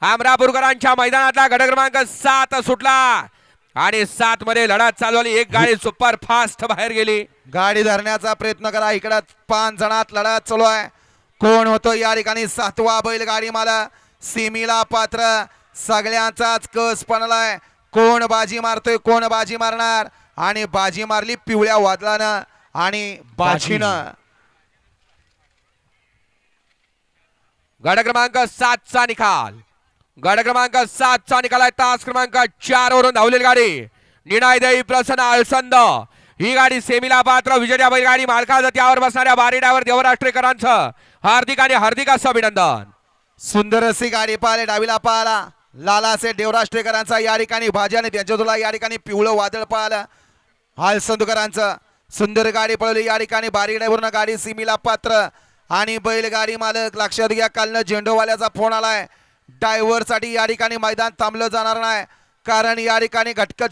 आमरापूरकरांच्या मैदानातला गट क्रमांक सात सुटला. आणि सात मध्ये लढत चालवली एक गाडी सुपर फास्ट बाहेर गेली. गाडी धरण्याचा प्रयत्न करा. इकडं पाच जणात लढत चालू आहे. कोण होतो? या ठिकाणी सातवा बैलगाडी मला सिमीला पात्र. सगळ्यांचाच कस पणलाय कोण बाजी मारतोय? कोण बाजी मारणार? आणि बाजी मारली पिवळ्या वादळानं आणि बाजीनं. गट क्रमांक सातचा निकाल. गड क्रमांक सातचा चा आहे तास क्रमांक चार वरून धावलेली गाडी. निनाय प्रसन्न अलसंद ही गाडी सेमीला पात्र विजया बैलगाडी मालकाचं. त्यावर बसणाऱ्या बारी ड्रायव्हर देवराष्ट्रेकरांचं. हार्दिक आणि हार्दिक असं अभिनंदन. सुंदर अशी गाडी पाहिले डावीला पाहिला. लालासे देवराष्ट्रीकरांचा या ठिकाणी भाजी आणि त्यांच्या तुला या ठिकाणी पिवळं वादळ पाहिलं. हालसंदुकरांचं सुंदर गाडी पळवली या ठिकाणी बारी डायव्हरनं गाडी सिमीला पात्र. आणि बैलगाडी मालक लक्षात घ्या कालनं झेंडूवाल्याचा फोन आलाय. डायव्हरसाठी या ठिकाणी मैदान थांबलं जाणार नाही. कारण या ठिकाणी घटकच